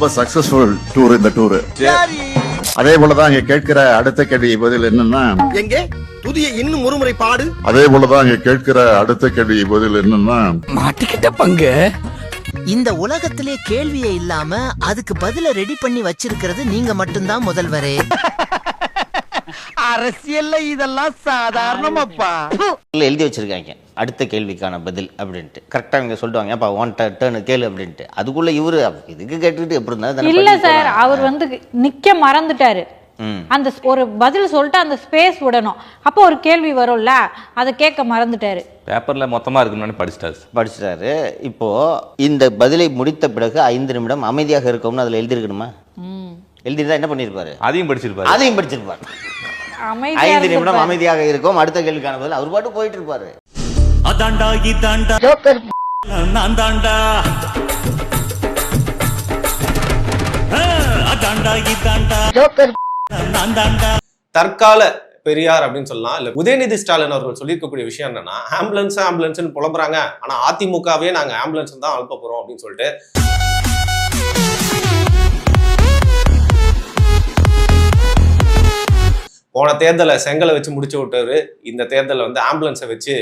ரொம்ப successful tour இந்த tour அதே போலதான் இங்க கேட்கிற அடுத்த கேள்வி பதில் என்னன்னா எங்கே? புதிய இன்னும் ஒருமுறை பாடு. அதே போலதான் இங்க கேட்கிற அடுத்த கேள்வி பதில் என்னன்னா மாட்டிக்கிட்ட பங்கு. இந்த உலகத்திலே கேள்வியே இல்லாம அதுக்கு பதில ரெடி பண்ணி வச்சிருக்கிறது நீங்க மட்டும்தான் முதல்வரே. அரசியல்ல இதெல்லாம் சாதாரணமாப்பா. எழுதி வச்சிருக்காங்க. அடுத்த கேள்விக்கான பதில் அப்படின்ட்டு. கரெக்டாக இவங்க சொல்லுவாங்க அப்பா ஒன் டேர்ன் கேளு அப்படின்ட்டு. அதுக்குள்ள இவரு இதுக்கு கேட்டுக்கிட்டு எப்படி இருந்தா தானே இல்ல சார். அவர் வந்து நிக்க மறந்துட்டாரு. அந்த ஒரு பதில் சொல்லிட்டு அந்த ஸ்பேஸ் விடணும். அப்போ ஒரு கேள்வி வரும்ல அதை கேட்க மறந்துட்டாரு. பேப்பர்ல மொத்தமா இருக்குன்னு படிச்சிட்டாரு படிச்சிட்டாரு. இப்போ இந்த பதிலை முடித்த பிறகு ஐந்து நிமிடம் அமைதியாக இருக்கணும்னு அதுல எழுதிருக்கணுமா எழுதிருந்தா என்ன பண்ணிருப்பாரு அதையும் படிச்சிருப்பாரு. அதையும் படிச்சிருப்பாரு. அமைதியா ஐந்து நிமிடம். அமைதியாக இருக்கும் அடுத்த கேள்விக்கான பதில் அவர் பாட்டு போயிட்டு இருப்பாரு. அதாண்டா இதாண்டா நான் தாண்டா அதாண்டா இதாண்டா நான் தாண்டா தற்கால பெரியார் அப்படின்னு சொல்லலாம். இல்ல உதயநிதி ஸ்டாலின் அவர்கள் சொல்லியிருக்கக்கூடிய விஷயம் என்னன்னா ஆம்புலன்ஸ் ஆம்புலன்ஸ்னு புலம்புறாங்க. ஆனா அதிமுகவே நாங்க ஆம்புலன்ஸ் தான் அனுப்ப போறோம் அப்படின்னு சொல்லிட்டு. போன தேர்தலை செங்கலை வச்சு முடிச்சு விட்டாரு இந்த தேர்தலை வந்து ஆம்புலன்ஸை வச்சு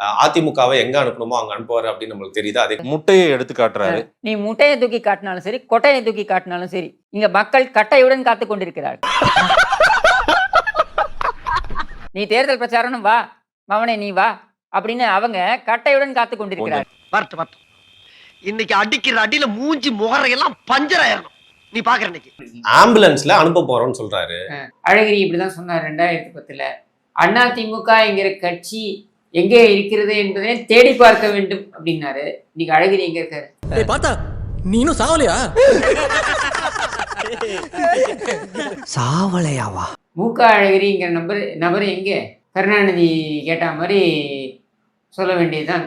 அதிமுகவை எங்க அனுப்பணுமோ அங்க அனுப்புவாரு அப்படின்னு நம்மளுக்கு தெரியுது. அதே முட்டையை எடுத்து காட்டுறாரு. நீ முட்டையை தூக்கி காட்டினாலும் சரி கொட்டையை தூக்கி காட்டினாலும் சரி இங்க மக்கள் கட்டையுடன் காத்து கொண்டிருக்கிறார்கள். நீ தேர்தல் பிரச்சாரம் வா மவனே நீ வா அப்படின்னு அவங்க கட்டையுடன் காத்து கொண்டிருக்கிறார் இன்னைக்கு அடிக்கிற அடியில மூஞ்சி முகரையெல்லாம் பஞ்சர் ஆயிரணும். நீ பாக்குற இன்னைக்கு. ஆம்புலன்ஸ்ல அனுப்ப போறோம்னு சொல்றாரு. அழகிரி இப்படிதான் சொன்னார் ரெண்டாயிரத்தி பத்துல. அண்ணா திமுக என்கிற கட்சி எங்கே இருக்கிறது என்பதை தேடி பார்க்க வேண்டும் அப்படின்னாரு. இன்னைக்கு அழகிரி எங்க இருக்காரு பார்த்தா நீனும் சாவலையா? சாவலையாவா? மூக்க அழகிரிங்கிற நபர் நபர் எங்கே? கருணாநிதி கேட்ட மாதிரி சொல்ல வேண்டியதுதான்.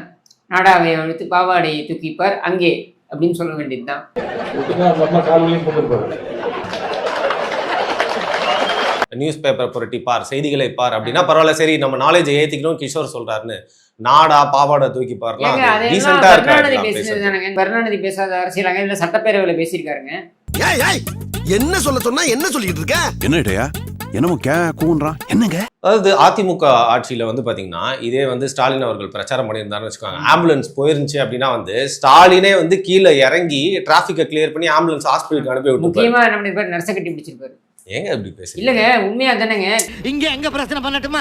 நாடாவை அழுத்து பாவாடையை தூக்கிப்பார் அங்கே அப்படின்னு சொல்ல வேண்டியதுதான். நியூஸ் பேப்பர் புரட்டி பார் செய்திகளை பார் அப்படின்னா பரவாயில்ல சரி நம்ம நாலேஜ் ஏத்திக்கணும் கிஷோர் சொல்றாருன்னு. நாடா பாவாடை தூக்கி பாருலாம். கருணாநிதி இருக்காரு பேசுனது கருணாநிதி பேசாத அரசியலாங்க இல்ல சட்டப்பேரவையில பேசியிருக்காருங்க. என்ன சொல்ல சொன்னா என்ன சொல்லிட்டு இருக்க? என்னடையா என்னமோ கே கூன்றான் என்னங்க? அதாவது அதிமுக ஆட்சியில வந்து பாத்தீங்கன்னா இதே வந்து ஸ்டாலின் அவர்கள் பிரச்சாரம் பண்ணியிருந்தாருன்னு வச்சுக்கோங்க. ஆம்புலன்ஸ் போயிருந்துச்சு அப்படின்னா வந்து ஸ்டாலினே வந்து கீழே இறங்கி டிராபிக்கை கிளியர் பண்ணி ஆம்புலன்ஸ் ஹாஸ்பிட்டலுக்கு அனுப்பி விட்டுருப்பாரு. முக்கியமா என்ன பண்ணிருப்பாரு? நர்ச கட்டி பிடிச்சிருப்பாரு. ஏங்க இப்படி பேசுறீங்க? இல்லங்க உண்மையா தானேங்க. இங்க எங்க பிரச்சனை பண்ணட்டுமா?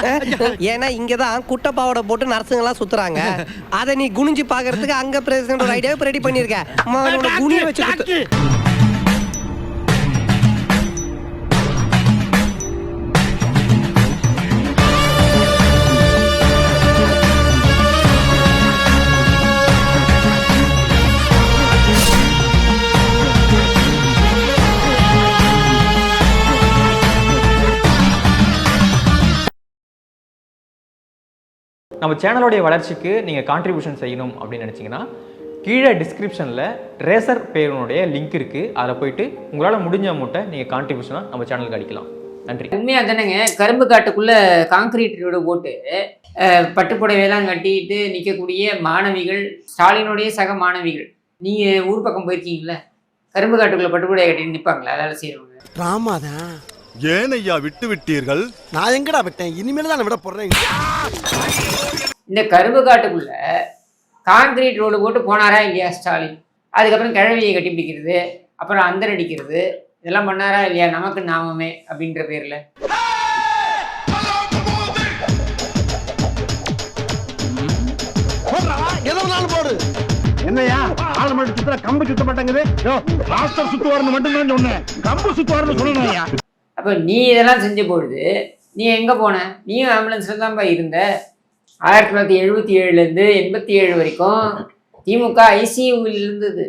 ஏன்னா இங்கதான் குட்டை பாவாடை போட்டு நர்சுங்க எல்லாம் சுத்துறாங்க. அத நீ குனிஞ்சு பாக்குறதுக்கு அங்க பிரசிடண்ட் ஒரு ஐடியா ரெடி பண்ணிருக்க குனிய வச்சு நம்ம சேனலோடைய வளர்ச்சிக்கு நீங்கள் கான்ட்ரிபியூஷன் செய்யணும் அப்படின்னு நினச்சிங்கன்னா கீழே டிஸ்கிரிப்ஷனில் ரேசர் பேருனுடைய லிங்க் இருக்குது அதில் போயிட்டு உங்களால் முடிஞ்ச அமௌண்ட்டை நீங்கள் கான்ட்ரிபியூஷனாக நம்ம சேனலுக்கு அடிக்கலாம் நன்றி. உண்மையா தானேங்க. கரும்பு காட்டுக்குள்ள காங்கிரீட் ரோடு போட்டு அஹ், பட்டுப்புடவையெல்லாம் கட்டிட்டு நிற்கக்கூடிய மாணவிகள் ஸ்டாலினுடைய சக மாணவிகள். நீங்க ஊர் பக்கம் போயிருக்கீங்களா கரும்பு காட்டுக்குள்ள பட்டுப்புடவை கட்டிட்டு நிற்பாங்களா வேலை செய்யறவங்க. ராமாதான் ஏன் ஐயா விட்டு விட்டீர்கள்? நான் எங்கடா விட்டேன்? இனிமேல் தான் விட போறேன். இந்த கரும்பு காட்டுக்குள்ள காங்கிரீட் ரோடு போட்டு போனாரா இல்லையா ஸ்டாலின்? அதுக்கப்புறம் கிழவியை கட்டி பிடிக்கிறது அப்புறம் அந்தர் அடிக்கிறது இதெல்லாம் பண்ணாரா இல்லையா? நமக்கு நாமமே அப்படின்ற பேர்ல. என்னையா? ஆள் மட்டும் சுத்துற கம்பு சுத்த மாட்டேங்குது. மாஸ்டர் சுத்துவார்னு மட்டும் தான் சொன்னேன். கம்பு சுத்துவார்னு சொல்லணும் அப்போ நீ இதெல்லாம் செஞ்ச பொழுது நீ எங்கே போன? நீயும் ஆம்புலன்ஸில் தான்ப்பா இருந்த? ஆயிரத்தி தொள்ளாயிரத்தி எழுபத்தி ஏழுலேருந்து எண்பத்தி ஏழு வரைக்கும் திமுக ஐசியூவில் இருந்தது.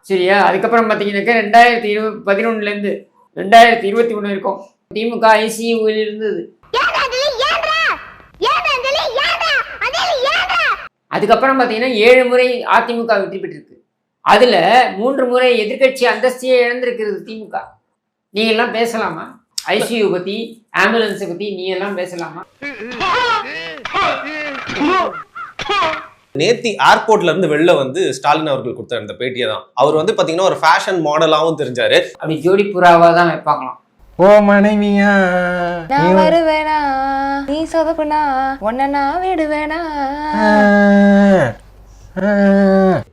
சரியா? அதுக்கப்புறம் பார்த்தீங்கன்னாக்கா ரெண்டாயிரத்தி இருபது பதினொன்னுலேருந்து ரெண்டாயிரத்தி இருபத்தி ஒன்று வரைக்கும் திமுக ஐசியூவில் இருந்தது. அதுக்கப்புறம் பார்த்தீங்கன்னா ஏழு முறை அதிமுக வெற்றி பெற்றிருக்கு. அதுல மூன்று முறை எதிர்க்கட்சி அந்தஸ்தையே இழந்திருக்கிறது திமுக. நீங்க எல்லாம் பேசலாமா? ஐசியூ பத்தி ஆம்புலன்ஸை பத்தி நீ எல்லாம் பேசலாமா? நேத்தி ஏர்போர்ட்ல இருந்து வெளில வந்து ஸ்டாலின் அவர்கள் கொடுத்த அந்த பேட்டியை தான். அவர் வந்து பாத்தீங்கன்னா ஒரு ஃபேஷன் மாடலாவும் தெரிஞ்சாரு. அப்படி ஜோடி புறாவா தான் வைப்பாங்களாம். ஓ மனைவியா நான் வருவேனா? நீ சொதப்புனா? உன்ன நான் விடுவேனா?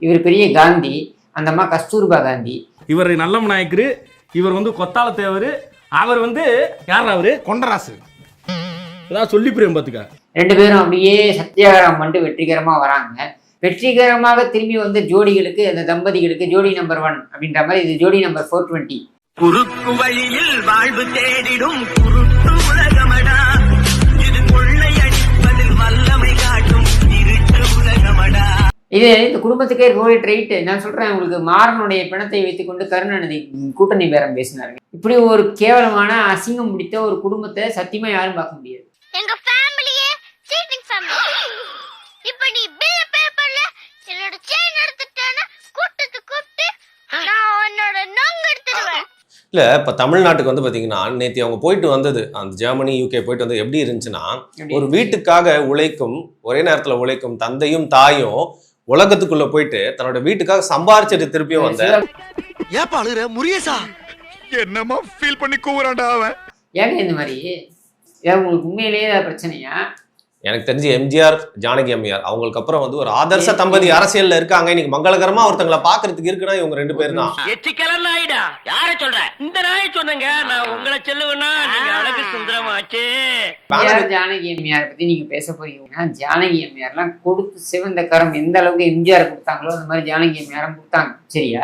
இவர் பெரிய காந்தி அந்த அம்மா கஸ்தூர்பா காந்தி. இவர் நல்ல நாயக்கரு இவர் வந்து கொத்தால தேவர் அவர் வந்து யார் அவரு? கொண்டராசு. ஏதாவது சொல்லி புரியும் பாத்துக்க. ரெண்டு பேரும் அப்படியே சத்தியாகிரகம் பண்ணிட்டு வெற்றிகரமா வராங்க. வெற்றிகரமாக திரும்பி வந்த ஜோடிகளுக்கு அந்த தம்பதிகளுக்கு ஜோடி நம்பர் ஒன் அப்படின்ற மாதிரி இது ஜோடி நம்பர் ஃபோர் டுவெண்ட்டி குறுக்கு வழியில் வாழ்வு தேடிடும் குருட்டு இது இந்த குடும்பத்துக்கே ரோல் ரைட்டு நான் சொல்றேன் உங்களுக்கு மாறனுடைய பிணத்தை வைத்துக்கொண்டு கருணாநிதி கூட்டணி பேரம் பேசினாருங்க இப்படி ஒரு கேவலமான அசிங்கம் பிடித்த ஒரு குடும்பத்தை சத்தியமா யாரும் பார்க்க முடியாது. எங்க ஃபேமிலியே சீட்டிங் ஃபேமிலி இப்போ நீ பில் பே பண்ணல என்னோட செயின் எடுத்துட்டேன்னா கூட்டத்து கூப்பிட்டு நான் உன்னோட நொங்கு எடுத்துடுவேன். இல்ல இப்ப தமிழ்நாட்டுக்கு வந்து பாத்தீங்கன்னா நேத்தி அவங்க போயிட்டு வந்தது அந்த ஜெர்மனி யூகே போயிட்டு வந்தது எப்படி இருந்துச்சுன்னா? ஒரு வீட்டுக்காக உழைக்கும் ஒரே நேரத்துல உழைக்கும் தந்தையும் தாயும் உலகத்துக்குள்ள போயிட்டு தன்னோட வீட்டுக்காக சம்பாரிச்சிட்டு திருப்பியும் வந்த ஏப்பா அழுகுற? முருகேசா என்னமா ஃபீல் பண்ணி கூவுறான்டா அவன். ஏங்க இந்த மாதிரி? ஏன் உங்களுக்கு உண்மையிலேயே பிரச்சனையா? எனக்கு தெரிஞ்சு எம்ஜிஆர் ஜானகி அம்மையார் அவங்களுக்கு அப்புறம் வந்து ஒரு ஆதர்ச தம்பதி அரசியல்ல இருக்காங்க. இன்னைக்கு மங்களகரமா ஒருத்தங்களை பாக்குறதுக்கு இருக்குன்னா இவங்க ரெண்டு பேர் தான். எச்சிக்கலர் நாயிடா யார சொல்ற? இந்த நாயை சொன்னங்க. நான் உங்களை செல்லுவேன்னா நீங்க அழகு சுந்தரமாச்சே ஜானகி அம்மையார் பத்தி நீங்க பேச போறீங்கன்னா ஜானகி அம்மையார்லாம் கொடுத்து சிவந்த கரம் எந்த அளவுக்கு எம்ஜிஆர் கொடுத்தாங்களோ அந்த மாதிரி ஜானகி அம்மையாரும் கொடுத்தாங்க. சரியா?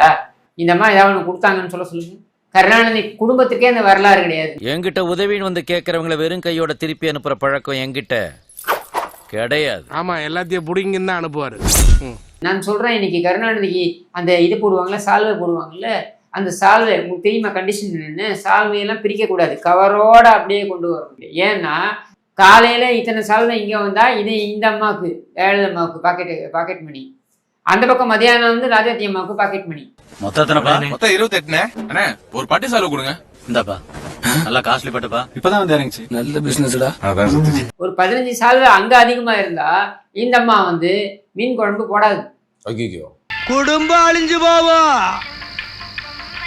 இந்த மாதிரி ஏதாவது ஒன்று கொடுத்தாங்கன்னு சொல்ல சொல்லுங்க. கருணாநிதி குடும்பத்துக்கே அந்த வரலாறு கிடையாது. என்கிட்ட உதவின்னு வந்து கேக்குறவங்கள வெறும் கையோட திருப்பி அனுப்புற பழக்கம் என்கிட்ட. கிடையாது. ஆமா எல்லாத்தையும் புடிங்கன்னு தான் அனுப்புவாரு. நான் சொல்றேன் இன்னைக்கு கருணாநிதிக்கு அந்த இது போடுவாங்கல்ல சால்வை போடுவாங்கல்ல அந்த சால்வை உங்களுக்கு தெரியுமா கண்டிஷன் என்னன்னு? சால்வையெல்லாம் பிரிக்கக்கூடாது. கவரோட அப்படியே கொண்டு வரணும் ஏன்னா காலையில இத்தனை சால்வை இங்க வந்தா இது இந்த அம்மாவுக்கு ஏழு அம்மாவுக்கு பாக்கெட் பாக்கெட் மணி அந்த பக்கம் மதியானம் வந்து ராஜாத்தி அம்மாவுக்கு பாக்கெட் மணி மொத்தத்தனப்பா மொத்தம் இருபத்தி எட்டுனே அண்ணே ஒரு பட்டு சால்வை கொடுங்க. இந்தாப்பா. நல்லா காஸ்ட்லி பட்டுப்பா. இப்பதான் வந்து இறங்குச்சு. நல்ல பிசினஸ்டா ஒரு பதினஞ்சு சால்வை அங்க அதிகமா இருந்தா இந்த அம்மா வந்து மீன் குழம்பு போடாது. ஐயோ குடும்பம் அழிஞ்சு போவோம்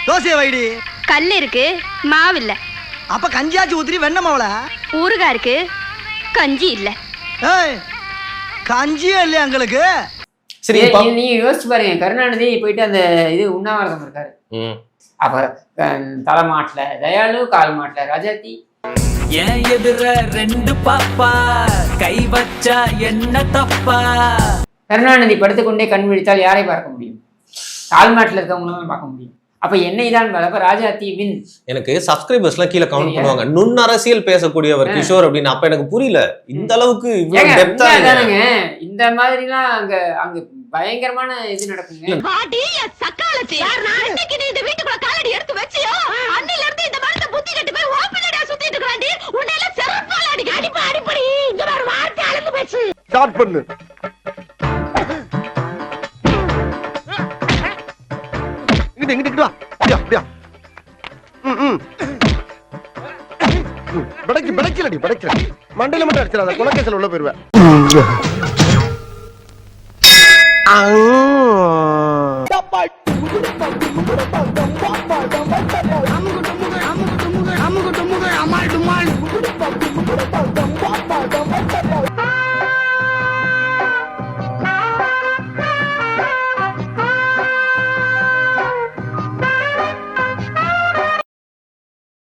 தோசைய வைடி. கல் இருக்கு மாவில்ல அப்ப கஞ்சியாச்சு ஊத்திரி வெண்ண மாவள ஊறுகாய் இருக்கு கஞ்சி இல்ல. ஏய் கஞ்சியே இல்லையா எங்களுக்கு? சரி நீங்க யோசிச்சு பாருங்க. கருணாநிதி போயிட்டு அந்த இது உண்ணாவிரதம் இருக்காரு. ம். அப்ப தலைமாட்டுல தயாளு கால் மாட்டுல. ராஜாத்தி ஏன் எதிர ரெண்டு பாப்பா கை வச்சா என்ன தப்பா? கருணாநிதி படுத்துக்கொண்டே கண் விழித்தால் யாரை பார்க்க முடியும்? கால் மாட்டுல இருக்கவங்களும் பார்க்க முடியும். அப்ப என்னை தான் அப்ப ராஜாத்தி வின். எனக்கு சப்ஸ்கிரைபர்ஸ்லாம் கீழே கவுண்ட் சரியா? பண்ணுவாங்க. நுண் அரசியல் பேசக்கூடியவர். கிஷோர் அப்படின்னு. அப்ப எனக்கு புரியல. இந்த அளவுக்கு? இந்த மாதிரிலாம் அங்க அங்க பயங்கரமான இது நடக்குங்க. பாட்டி சக்காலத்தி. அன்னைக்கு நீ இந்த வீட்டுக்குள்ள காலடி எடுத்து வச்சியோ? அன்னையில இருந்து இந்த மரத்தை புத்தி கட்டு போய் ஓப்பிலடா சுத்திட்டு இருக்காண்டி உன்னையில செருப்பால அடிக்க அடிப்பா அடிப்படி. இங்க வர வார்த்தை அளந்து பேசு ஸ்டார்ட் பண்ணு. இங்கிட்டு இங்கிட்டு இங்கிட்டு வா. அப்படியா அப்படியா? ம் ம். படைக்கு படைக்கலடி படைக்கல மண்டையில மட்டும் அடிச்சிடாத குலக்கேசல் உள்ள போயிருவேன் 啊